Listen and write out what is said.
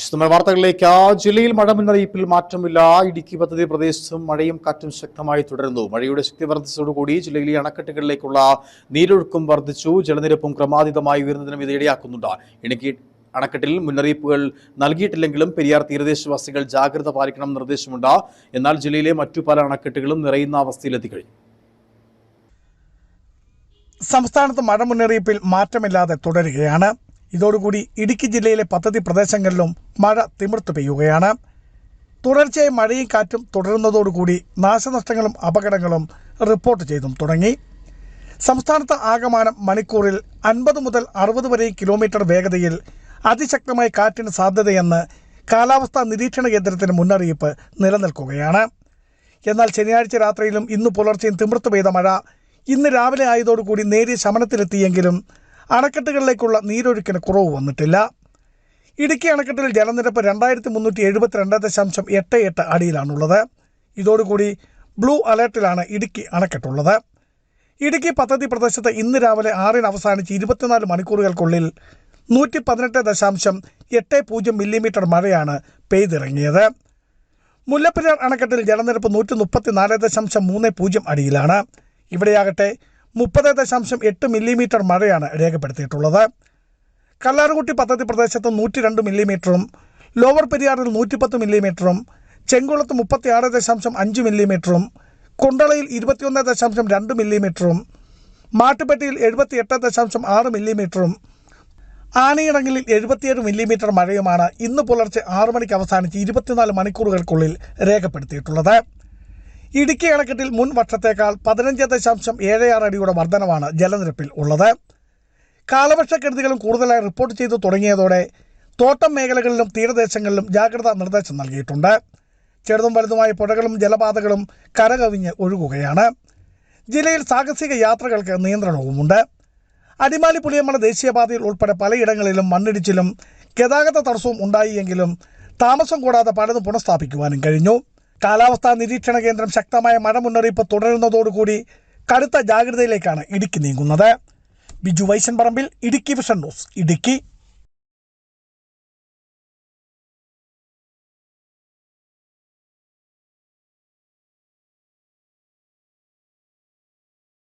വിശദമായ വാർത്തകളിലേക്ക് ആ ജില്ലയിൽ മഴ മുന്നറിയിപ്പിൽ മാറ്റമില്ല. ഇടുക്കി പദ്ധതി പ്രദേശത്തും മഴയും കാറ്റും ശക്തമായി തുടരുന്നു. മഴയുടെ ശക്തി വർദ്ധിച്ചതോടുകൂടി ജില്ലയിലെ അണക്കെട്ടുകളിലേക്കുള്ള നീരൊഴുക്കും വർദ്ധിച്ചു. ജലനിരപ്പും ക്രമാതീതമായി ഉയർന്നതിനും ഇത് ഇടയാക്കുന്നുണ്ട്. ഇടുക്കി അണക്കെട്ടിൽ മുന്നറിയിപ്പുകൾ നൽകിയിട്ടില്ലെങ്കിലും പെരിയാർ തീരദേശവാസികൾ ജാഗ്രത പാലിക്കണം നിർദ്ദേശമുണ്ട്. എന്നാൽ ജില്ലയിലെ മറ്റു പല അണക്കെട്ടുകളും നിറയുന്ന അവസ്ഥയിലെത്തിക്കഴിഞ്ഞു സംസ്ഥാനത്ത് മഴ മുന്നറിയിപ്പിൽ മാറ്റമില്ലാതെ തുടരുകയാണ്. ഇതോടുകൂടി ഇടുക്കി ജില്ലയിലെ പദ്ധതി പ്രദേശങ്ങളിലും മഴ തിമിർത്തു പെയ്യുകയാണ്. തുടർച്ചയായി മഴയും കാറ്റും തുടരുന്നതോടുകൂടി നാശനഷ്ടങ്ങളും അപകടങ്ങളും റിപ്പോർട്ട് ചെയ്തും തുടങ്ങി. സംസ്ഥാനത്ത് ആകമാനം മണിക്കൂറിൽ അൻപത് മുതൽ അറുപത് വരെ കിലോമീറ്റർ വേഗതയിൽ അതിശക്തമായ കാറ്റിന് സാധ്യതയെന്ന് കാലാവസ്ഥാ നിരീക്ഷണ കേന്ദ്രത്തിന് മുന്നറിയിപ്പ് നിലനിൽക്കുകയാണ്. എന്നാൽ ശനിയാഴ്ച രാത്രിയിലും ഇന്ന് പുലർച്ചെയും തിമിർത്ത് പെയ്ത മഴ ഇന്ന് രാവിലെ ആയതോടുകൂടി നേരിയ ശമനത്തിലെത്തിയെങ്കിലും അണക്കെട്ടുകളിലേക്കുള്ള നീരൊഴുക്കിന് കുറവ് വന്നിട്ടില്ല. ഇടുക്കി അണക്കെട്ടിൽ ജലനിരപ്പ് രണ്ടായിരത്തി മുന്നൂറ്റി എഴുപത്തിരണ്ട് ദശാംശം എട്ട് എട്ട് അടിയിലാണുള്ളത്. ഇതോടുകൂടി ബ്ലൂ അലേർട്ടിലാണ് ഇടുക്കി അണക്കെട്ടുള്ളത്. ഇടുക്കി പദ്ധതി പ്രദേശത്ത് ഇന്ന് രാവിലെ ആറിന് അവസാനിച്ച് ഇരുപത്തിനാല് മണിക്കൂറുകൾക്കുള്ളിൽ നൂറ്റി പതിനെട്ട് ദശാംശം എട്ട് പൂജ്യം മില്ലിമീറ്റർ മഴയാണ് പെയ്തിറങ്ങിയത്. മുല്ലപ്പെരിയാർ അണക്കെട്ടിൽ ജലനിരപ്പ് നൂറ്റി മുപ്പത്തി നാല് ദശാംശം മൂന്ന് പൂജ്യം അടിയിലാണ്. ഇവിടെയാകട്ടെ മുപ്പത് ദശാംശം എട്ട് മില്ലിമീറ്റർ മഴയാണ് രേഖപ്പെടുത്തിയിട്ടുള്ളത്. കല്ലാറുകുട്ടി പദ്ധതി പ്രദേശത്ത് നൂറ്റി രണ്ട് മില്ലിമീറ്ററും ലോവർ പെരിയാറിൽ നൂറ്റിപ്പത്ത് മില്ലിമീറ്ററും ചെങ്കുളത്ത് മുപ്പത്തിയാറ് ദശാംശം അഞ്ച് മില്ലിമീറ്ററും കുണ്ടളയിൽ ഇരുപത്തിയൊന്ന് ദശാംശം രണ്ട് മില്ലിമീറ്ററും മാട്ടുപ്പെട്ടിയിൽ എഴുപത്തിയെട്ട് ദശാംശം ആറ് മില്ലിമീറ്ററും ആനയിടങ്ങളിൽ എഴുപത്തിയേഴ് മില്ലിമീറ്റർ മഴയുമാണ് ഇന്ന് പുലർച്ചെ ആറു മണിക്ക് അവസാനിച്ച് ഇരുപത്തിനാല് മണിക്കൂറുകൾക്കുള്ളിൽ രേഖപ്പെടുത്തിയിട്ടുള്ളത്. ഇടുക്കി അണക്കെട്ടിൽ മുൻ വർഷത്തേക്കാൾ പതിനഞ്ച് ദശാംശം ഏഴ് ആറ് അടിയുടെ വർധനമാണ് ജലനിരപ്പിൽ ഉള്ളത്. കാലവർഷക്കെടുതികളും കൂടുതലായി റിപ്പോർട്ട് ചെയ്തു തുടങ്ങിയതോടെ തോട്ടം മേഖലകളിലും തീരദേശങ്ങളിലും ജാഗ്രതാ നിർദ്ദേശം നൽകിയിട്ടുണ്ട്. ചെറുതും വലുതുമായ പുഴകളും ജലപാതകളും കരകവിഞ്ഞ് ഒഴുകുകയാണ്. ജില്ലയിൽ സാഹസിക യാത്രകൾക്ക് നിയന്ത്രണവുമുണ്ട്. അടിമാലി പുളിയമ്മള ദേശീയപാതയിൽ ഉൾപ്പെടെ പലയിടങ്ങളിലും മണ്ണിടിച്ചിലും ഗതാഗത തടസ്സവും ഉണ്ടായിയെങ്കിലും താമസം കൂടാതെ പലതും പുനഃസ്ഥാപിക്കുവാനും കഴിഞ്ഞു. കാലാവസ്ഥാ നിരീക്ഷണ കേന്ദ്രം ശക്തമായ മഴ മുന്നറിയിപ്പ് തുടരുന്നതോടുകൂടി കടുത്ത ജാഗ്രതയിലേക്കാണ് ഇടുക്കി നീങ്ങുന്നത്. Biju Vaishan Parambil Idukki vision news Idukki.